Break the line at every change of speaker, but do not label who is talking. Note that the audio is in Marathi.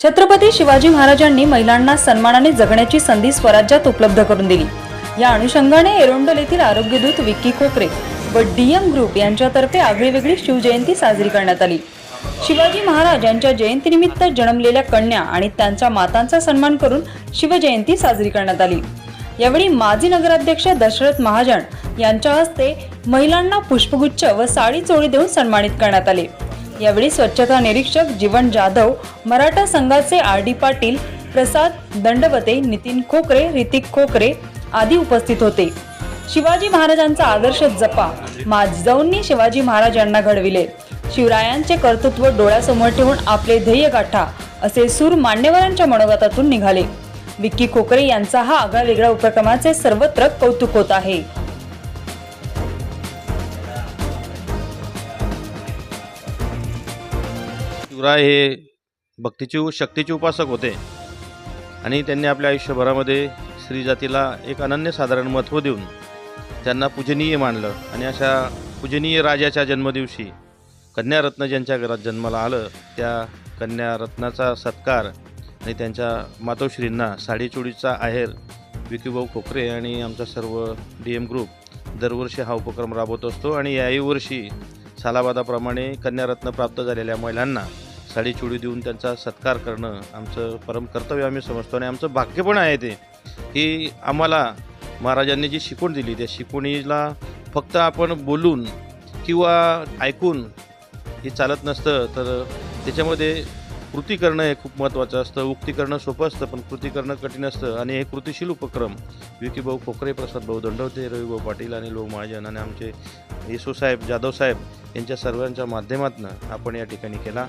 छत्रपती शिवाजी महाराजांनी महिलांना सन्मानाने जगण्याची संधी स्वराज्यात उपलब्ध करून दिली. या अनुषंगाने एरोंडल येथील आरोग्यदूत विक्की खोकरे व डीएम ग्रुप यांच्यातर्फे आगळीवेगळी शिवजयंती साजरी करण्यात आली. शिवाजी महाराज यांच्या जयंतीनिमित्त जन्मलेल्या कन्या आणि त्यांच्या मातांचा सन्मान करून शिवजयंती साजरी करण्यात आली. यावेळी माजी नगराध्यक्ष दशरथ महाजन यांच्या हस्ते महिलांना पुष्पगुच्छ व साडी चोळी देऊन सन्मानित करण्यात आले. यावेळी स्वच्छता निरीक्षक जीवन जाधव मराठा संघाचे आर डी पाटील प्रसाद दंडवते नितीन खोकरे ऋतिक खोकरे आदी उपस्थित होते. शिवाजी महाराजांचा आदर्श जपा. माजजाऊंनी शिवाजी महाराजांना घडविले. शिवरायांचे कर्तृत्व डोळ्यासमोर ठेवून आपले ध्येय गाठा असे सूर मान्यवरांच्या मनोगतातून निघाले. विक्की खोकरे यांचा हा आगळा वेगळा उपक्रमाचे सर्वत्र कौतुक होत आहे.
शिवराय हे भक्तीचे उ- शक्तीचे उपासक होते. आणि त्यांनी आपल्या आयुष्यभरामध्ये स्त्री जातीला एक अनन्यसाधारण महत्त्व देऊन त्यांना पूजनीय मानलं. आणि अशा पूजनीय राजाच्या जन्मदिवशी कन्यारत्न ज्यांच्या घरात जन्माला आलं त्या कन्यारत्नाचा सत्कार आणि त्यांच्या मातोश्रींना साडीचोळीचा आहेर विकीभाऊ खोकरे आणि आमचा सर्व डी एम ग्रुप दरवर्षी हा उपक्रम राबवत असतो. आणि याही वर्षी सालाबादाप्रमाणे कन्यारत्न प्राप्त झालेल्या महिलांना साडी चुडी देऊन त्यांचा सत्कार करणं आमचं परम कर्तव्य आम्ही समजतो आणि आमचं भाग्य पण आहे ते. की आम्हाला महाराजांनी जी शिकवण दिली त्या शिकवणीला फक्त आपण बोलून किंवा ऐकून हे चालत नसतं. तर त्याच्यामध्ये कृती करणं हे खूप महत्त्वाचं असतं. उक्ती करणं सोपं असतं पण कृती करणं कठीण असतं. आणि हे कृतीशील उपक्रम. विकीभाऊ खोकरे प्रसाद भाऊ दंडवते रविभाऊ पाटील आणि लोक महाजन आणि आमचे येसू साहेब जाधव साहेब यांच्या सर्वांच्या माध्यमातून आपण या ठिकाणी केला.